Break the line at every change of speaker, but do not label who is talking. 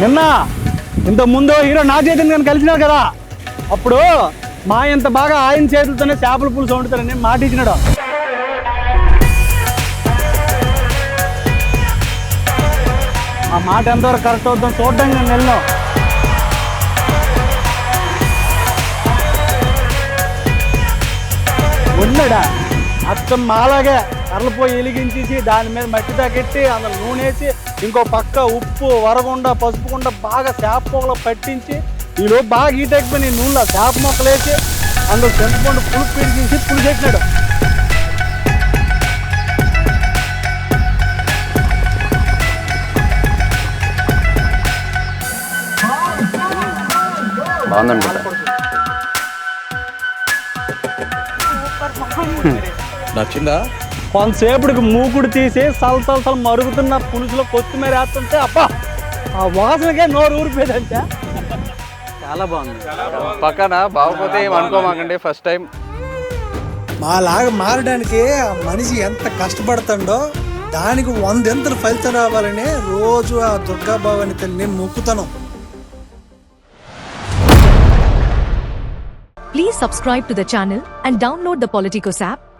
నిన్న ఇంత ముందు హీరో నా చేతిని కానీ కలిసినారు కదా అప్పుడు మా ఇంత బాగా ఆయన చేతులతోనే చేపల పులుసు వండుతారని మాట ఇచ్చినాడు. ఆ మాట ఎంతవరకు కరెక్ట్ అవుతాం చూడడానికి నేను వెళ్ళాం ఉన్నాడా? అచ్చం మాలాగే. కర్రలపోయి వెలిగించేసి దాని మీద మట్టి తగ్గెట్టి అందులో నూనె వేసి ఇంకో పక్క ఉప్పు వరగుండ పసుపుకుండా బాగా చేప మొక్కలు పట్టించి ఈలో బాగా ఈట అయిపోయి నూనెలో చేప మొక్కలు వేసి అందులో చింతపండు పులుపు పిడిచించి పులుసు పెట్టినాడు
నచ్చిందా?
కొంతసేపటికి మూకుడు తీసి సల సల సల మరుగుతున్న పులుసులో కొత్తిమీర వేస్తుంటే అబ్బా! ఆ వాసనకే నోరు ఊరిపోయేదంటే. చాలా బాగుంది.
పక్కన బాగోపోతే ఏం అనుకోమాకండి ఫస్ట్ టైం
మాలాగా మారడానికి ఆ మనిషి ఎంత కష్టపడుతుండో దానికి వందెంతలు ఫలితం రావాలని రోజు ఆ దుర్గా భవాని తల్లిని మొక్కుతాను.
Please subscribe to the channel and download the Politicos app.